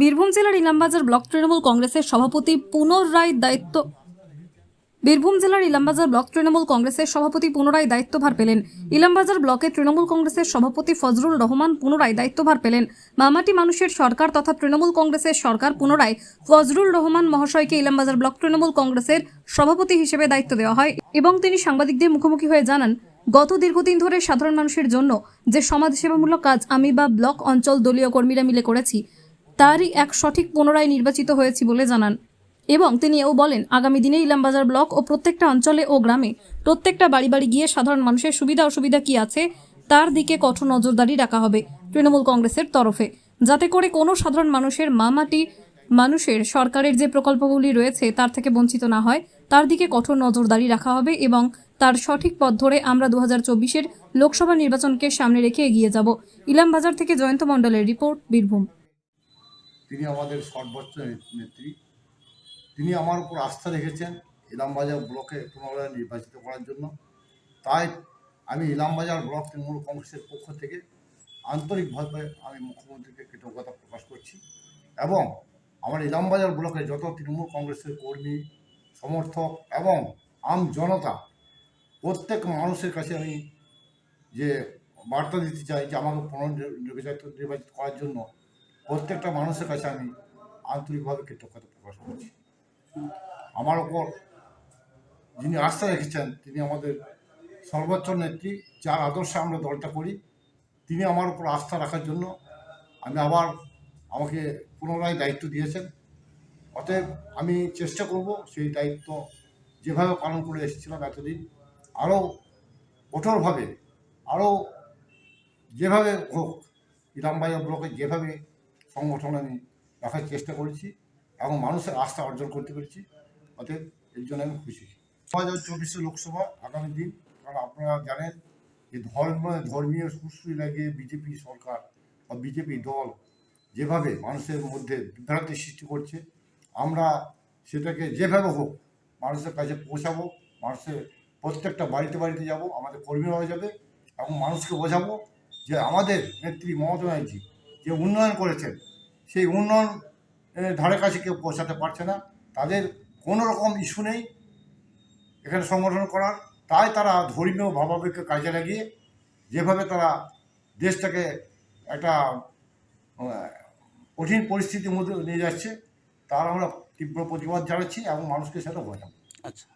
বীরভূম জেলার ইলামবাজার ব্লক তৃণমূল কংগ্রেসের সভাপতি পুনরায় দায়িত্ব বীরভূম জেলার ইলামবাজার ব্লক তৃণমূল কংগ্রেসের সভাপতি পুনরায় দায়িত্বভার পেলেন। ইলামবাজার ব্লকে তৃণমূল কংগ্রেসের সভাপতি ফজরুল রহমান পুনরায় দায়িত্বভার পেলেন। মামাটি মানুষের সরকার তথা তৃণমূল কংগ্রেসের সরকার পুনরায় ফজরুল রহমান মহাশয়কে ইলামবাজার ব্লক তৃণমূল কংগ্রেসের সভাপতি হিসেবে দায়িত্ব দেওয়া হয় এবং তিনি সাংবাদিকদের মুখোমুখি হয়ে জানান, গত দীর্ঘদিন ধরে সাধারণ মানুষের জন্য যে সমাজসেবামূলক কাজ আমি বা ব্লক অঞ্চল দলীয় কর্মীরা মিলে করেছি তারই এক সঠিক পুনরায় নির্বাচিত হয়েছি বলে জানান। এবং তিনি এও বলেন, আগামী দিনে ইলামবাজার ব্লক ও প্রত্যেকটা অঞ্চলে ও গ্রামে প্রত্যেকটা বাড়ি বাড়ি গিয়ে সাধারণ মানুষের সুবিধা অসুবিধা কি আছে, তার দিকে কঠোর নজরদারি রাখা হবে তৃণমূল কংগ্রেসের তরফে। যাতে করে কোনো সাধারণ মানুষের মামাটি মানুষের সরকারের যে প্রকল্পগুলি রয়েছে তার থেকে বঞ্চিত না হয়, তার দিকে কঠোর নজরদারি রাখা হবে এবং তার সঠিক পথ ধরে আমরা দু হাজার লোকসভা নির্বাচনকে সামনে রেখে এগিয়ে যাব। ইলামবাজার থেকে জয়ন্ত মণ্ডলের রিপোর্ট বীরভূম। তিনি আমাদের সর্বোচ্চ নেত্রী। তিনি আমার উপর আস্থা রেখেছেন ইলামবাজার ব্লকে পুনরায় নির্বাচিত করার জন্য। তাই আমি ইলামবাজার ব্লক তৃণমূল কংগ্রেসের পক্ষ থেকে আন্তরিকভাবে আমি মুখ্যমন্ত্রীকে কৃতজ্ঞতা প্রকাশ করছি এবং আমার ইলামবাজার ব্লকে যত তৃণমূল কংগ্রেসের কর্মী, সমর্থক এবং আম জনতা, প্রত্যেক মানুষের কাছে আমি যে বার্তা দিতে চাই যে আমাকে পুনর্নির্বাচিত নির্বাচিত করার জন্য প্রত্যেকটা মানুষের কাছে আমি আন্তরিকভাবে কৃতজ্ঞতা প্রকাশ করছি। আমার ওপর যিনি আস্থা রেখেছেন, তিনি আমাদের সর্বোচ্চ নেত্রী, যার আদর্শে আমরা দলটা করি, তিনি আমার উপর আস্থা রাখার জন্য আমি আবার আমাকে পুনরায় দায়িত্ব দিয়েছেন। অতএব আমি চেষ্টা করব সেই দায়িত্ব যেভাবে পালন করে এসেছিলাম এতদিন, আরও কঠোরভাবে, আরও যেভাবে হোক ইলামবাজার ব্লকে যেভাবে সংগঠন আমি রাখার চেষ্টা করেছি এবং মানুষের আস্থা অর্জন করতে পেরেছি। অতএব এর জন্য আমি খুশি। দু হাজার চব্বিশে লোকসভা আগামী দিন, কারণ আপনারা জানেন যে ধর্ম, ধর্মীয় সুশ্রী লাগিয়ে বিজেপি সরকার বা বিজেপি দল যেভাবে মানুষের মধ্যে বিভ্রান্তি সৃষ্টি করছে। আমরা সেটাকে যেভাবে হোক মানুষের কাছে পৌঁছাবো, মানুষের প্রত্যেকটা বাড়িতে বাড়িতে যাব, আমাদের কর্মীরাও যাবে এবং মানুষকে বোঝাবো যে আমাদের নেত্রী মমতা ব্যানার্জি যে উন্নয়ন করেছেন সেই উন্নয়ন ধারে কাছে কেউ পৌঁছাতে পারছে না। তাদের কোনো রকম ইস্যু নেই এখানে সংগঠন করার। তাই তারা ধর্মীয় ভাবাবেগকে কাজে লাগিয়ে যেভাবে তারা দেশটাকে একটা কঠিন পরিস্থিতির মধ্যে নিয়ে যাচ্ছে, তার আমরা তীব্র প্রতিবাদ জানাচ্ছি এবং মানুষকে সেটা বোঝাবো। আচ্ছা।